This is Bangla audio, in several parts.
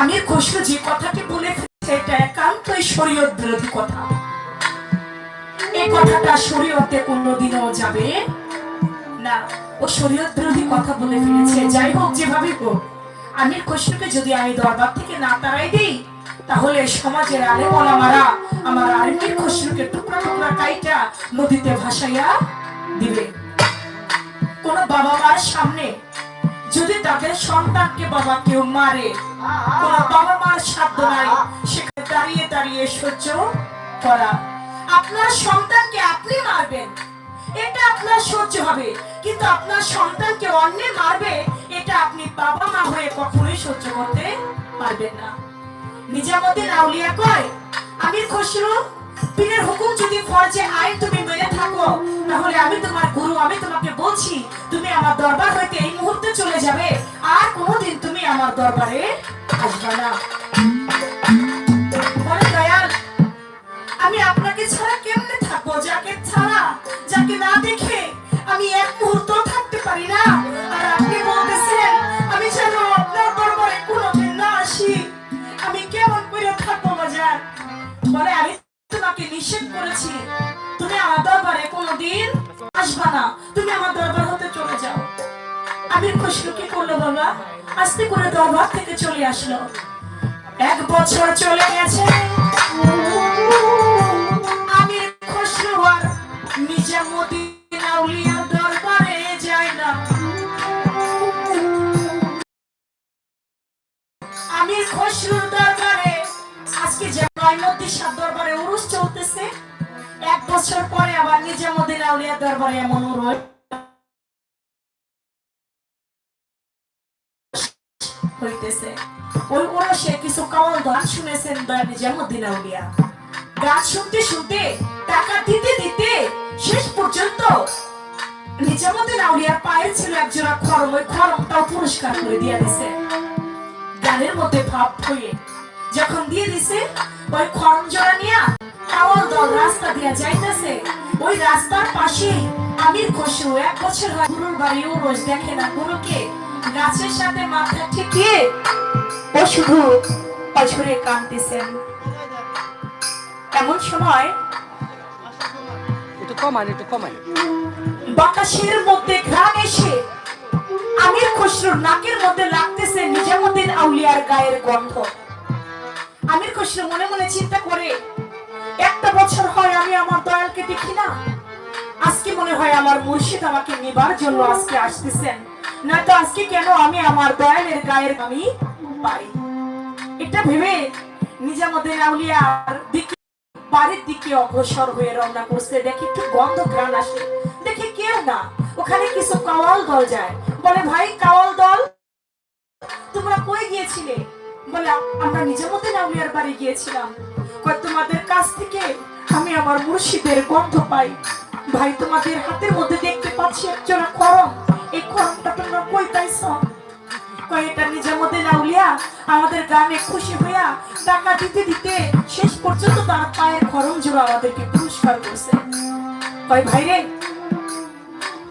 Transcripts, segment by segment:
আমির খসরু যে কথাটি বলে এটা একান্তই শরীয়ত বিরোধী কথা। এই কথাটা শরীয়তে কোনোদিনও যাবে না। ও শরীয়ত বিরোধী কথা বলে ফেলেছে। যাই হোক, যেভাবে হোক, আমির খসরুকে যদি আমি দরবার থেকে না তাড়াই দিই, তাহলে সমাজের আলে মারা আমার আমির খসরুকে টুকরা টুকরা কাইটা নদীতে ভাসাইয়া দিবে। কোন বাবা মার সামনে যদি তাদের সন্তানকে বাবা কেউ মারে, কোন বাবা মার সাধ্য নাই, সেখানে দাঁড়িয়ে দাঁড়িয়ে সহ্য করা। আপনার সন্তানকে আপনি মারবেন, এটা আপনার সহ্য হবে। কিন্তু আপনার সন্তানকে অন্য মারবে, এটা আপনি বাবা মা হয়ে কখনোই সহ্য করতে পারবেন না। নিজামুদ্দিন আউলিয়া কয়, আমির খসরু পীরের হুকুম যদি ফরজে আইন তুমি মেনে থাকো। তাহলে আমি তোমার গুরু, আমি তোমাকে বলছি, তুমি আমার দরবার হইতে এই মুহূর্তে চলে যাবে। আর কোনোদিন তুমি আমার দরবারে আসবে না। নিষেধ করেছি তুমি আমার দরবারে কোনোদিন আসবা না। তুমি আমার দরবার হতে চলে যাও। আমি খুশলু কি করল বাবা? আস্তে করে দরবার থেকে চলে আসলো। এক বছর চলে গেছে। আমি খসরু আর নিজামুদ্দিন আউলিয়া দরবারে যাই না। আজকে যে সাহ দরবারে উরুস চলতেছে, এক বছর পরে আবার আউলিয়া দরবারে এমন উরুস হইতেছে। ওই ওরসে কিছু কাওয়াল গান শুনেছেন দয়া আউলিয়া। গান শুনতে শুনতে, টাকা দিতে দিতে শেষ পর্যন্ত নিজামুদ্দিন আউলিয়ার পায়ের ছিল একজোড়া খরম। ওই খরমটাও পুরস্কার করে দিয়ে দিছে। গানের মধ্যে ভাব হয়ে যখন দিয়ে দিছে ওই খরম জোড়া নিয়া কাওয়াল দল রাস্তা দিয়া যাইতেছে। ওই রাস্তার পাশে আমির খসরু এক বছর হয় গুরুর বাড়ি ও রোজ দেখে না গুরুকে। গাছের সাথে মাথা ঠেকিয়ে ও শুধু অঝরে কাঁদতেছেন। এমন সময় একটু কমান একটু কমান। বাতাসের মধ্যে ঘ্রাণ এসে আমির খসরুর নাকের মধ্যে লাগতেছে নিজামুদ্দিন আউলিয়ার গায়ের গন্ধ। আমির খসরু মনে মনে চিন্তা করে, একটা বছর হয় আমি আমার দয়ালকে দেখি না। আজকে মনে হয় আমার মুর্শিদ আমাকে নিবার জন্য আজকে আসতেছেন। নয়তো আজকে কেন আমি আমার দয়ালের গায়ের আমি পাই এটা ভেবে নিজামুদ্দিন আউলিয়ার দিকে, বাড়ির দিকে অগ্রসর হয়ে রওনা করছে। দেখি একটু গন্ধ ঘ্রাণ আসে। দেখি কেউ না। ওখানে কিছু কাওয়াল দল যায়। বলে, ভাই, কাওয়াল দল, তোমরা কই গিয়েছিলে? বলে, আমরা নিজামুদ্দিন আউলিয়ার বাড়ি গিয়েছিলাম। কয়, তোমাদের কাছ থেকে আমি আমার মুর্শিদের গন্ধ পাই। ভাই, তোমাদের হাতের মধ্যে দেখতে পাচ্ছি একজোড়া খরম এই খরমটা তোমরা কই পাইছো? কয়, এটা নিজামুদ্দিন আউলিয়া আমাদের গানে খুশি হইয়া টাকা দিতে দিতে শেষ পর্যন্ত তার পায়ের খরম জোড়া আমাদেরকে পুরস্কার করছে। কয়, ভাই রে,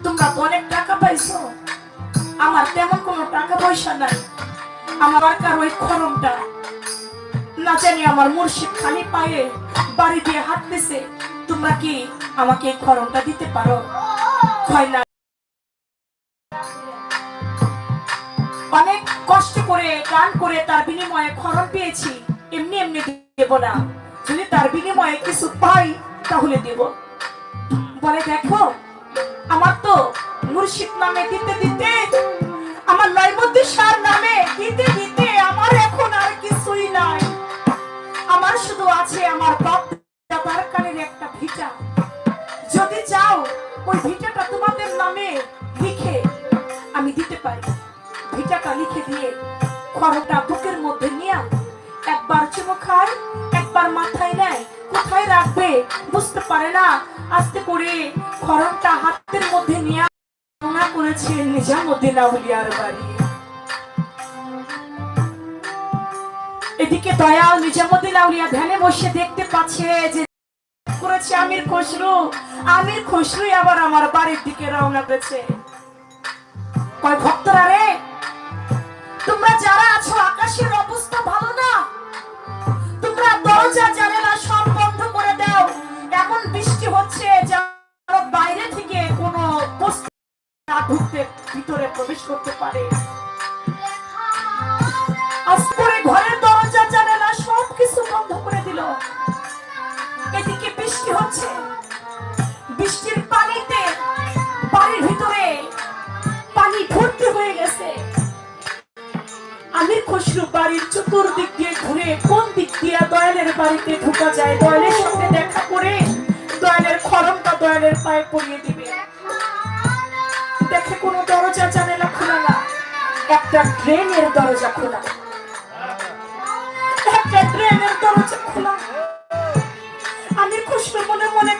তোমরা অনেক টাকা পাইছো। আমার তেমন কোনো টাকা পয়সা নাই। আমার কার ওই খরমটা না জানি আমার মুর্শিদ খালি পায়ে বাড়ি দিয়ে হাঁটতেছে। তোমরা কি আমাকে এই খরমটা দিতে পারো? অনেক কষ্ট করে গান করে তার বিনিময়ে খরম পেয়েছি। এমনি এমনি দেব না। যদি তার বিনিময়ে কিছু পাই, তাহলে দেব। বলে দেখো, আমার তো মুর্শিদ নামে দিতে দিতে আমার নয়মদ্দি সার নামে দিতে দিতে আমার এখন আর কিছুই নাই। আমার শুধু আছে আমার বাপ দাদার কালের একটা ভিটা। যদি চাও, ওই ভিটাটা তোমাদের নামে লিখে আমি দিতে পারি। ভিটাটা লিখে দিয়ে খড়টা বুকের মধ্যে নিয়ে একবার চুমো খায়, একবার মাথায় নেয়, কোথায় রাখবে বুঝতে পারে না। আস্তে করে খড়মটা হাতের মধ্যে নিয়ে রওনা করেছে নিজামুদ্দিন আউলিয়ার বাড়ি। এদিকে দয়াল নিজামুদ্দিন আউলিয়া ধ্যানে বসে দেখতে পাচ্ছে যে করেছে আমির খসরু। আমির খসরুই আবার আমার বাড়ির দিকে রওনা করেছে কয় ভক্তরা রে, তোমরা যারা আছো, আকাশের অবস্থা ঢুকতে ভিতরে প্রবেশ করতে পারে। করে ঘরের দরজা, জানালা সব কিছু বন্ধ করে দিল। এদিকে বৃষ্টি হচ্ছে। বৃষ্টির পানিতে বাড়ির ভিতরে পানি ভর্তি হয়ে গেছে। আমির খসরু বাড়ির চতুর্দিক দিয়ে ঘুরে কোন দিক দিয়ে দয়ালের বাড়িতে ঢুকা যায়? দয়ালের সঙ্গে দেখা করে দয়ালের খরমটা দয়ালের পায়ে পড়িয়ে দিবে। ট্রেনের দরজা খোলা। একটা ট্রেনের দরজা খোলা। আমি খুশি মনে মনে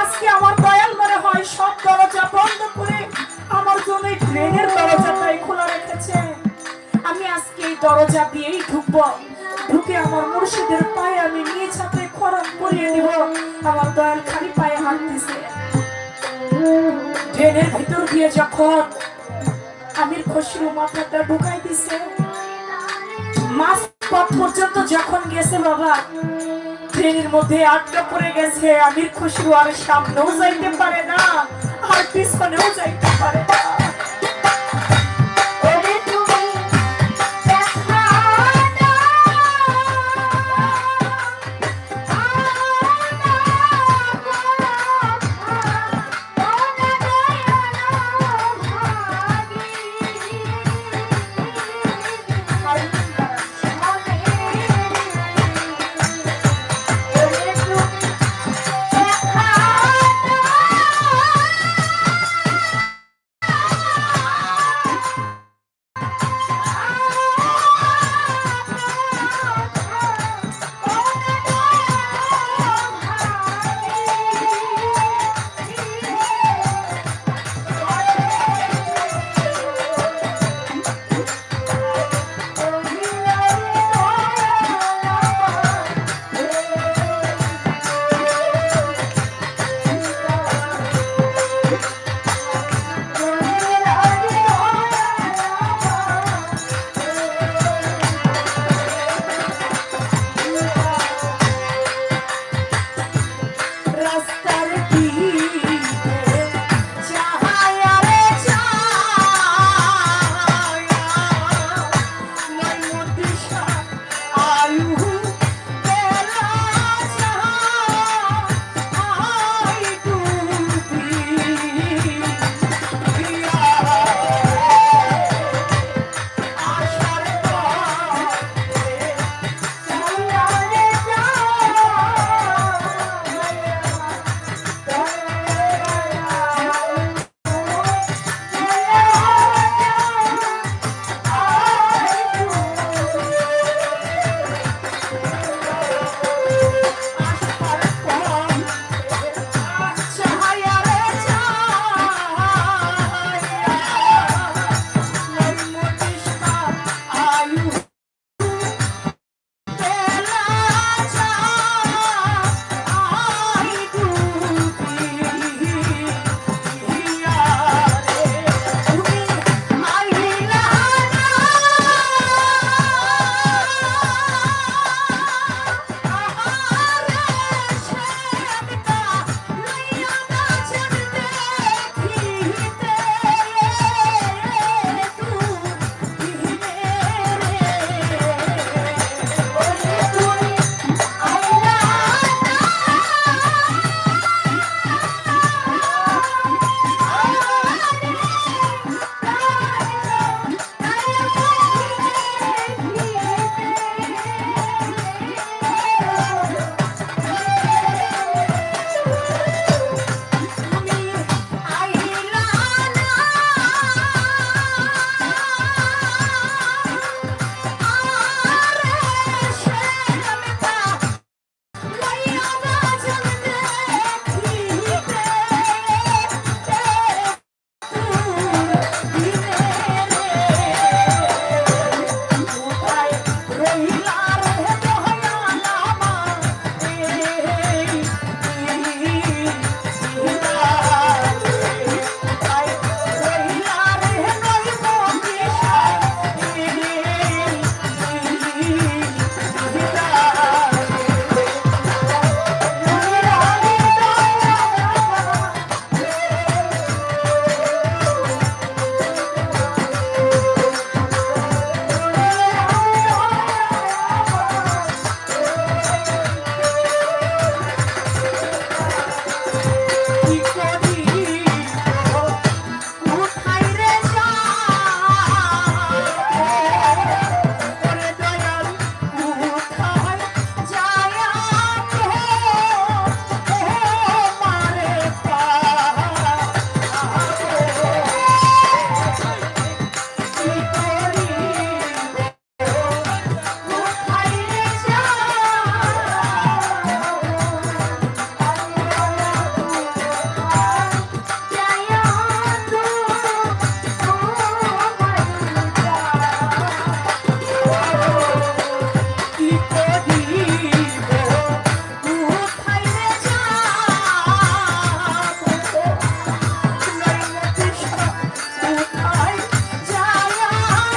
আজকে আমার দয়াল মনে হয় সব দরজা বন্ধ করে আমার জন্য ট্রেনের দরজাটাই খোলা রেখেছে। আমি আজকে এই দরজা দিয়েই ঢুকবো। ঢুকে আমার মুর্শিদের পায়ে আমি নিজ হাতে করিয়ে দিব আমার দয়াল খালি পায়ে হাত ট্রেনের ভিতর দিয়ে যখন আমির খসরু মাথাটা ঢুকাই দিছে। মাস পথ পর্যন্ত যখন গেছে বাবা, ট্রেনের মধ্যে আটকা পড়ে গেছে, আমির খসরু আর সামনেও যাইতে পারে না, আর পিছনেও যাইতে পারে না।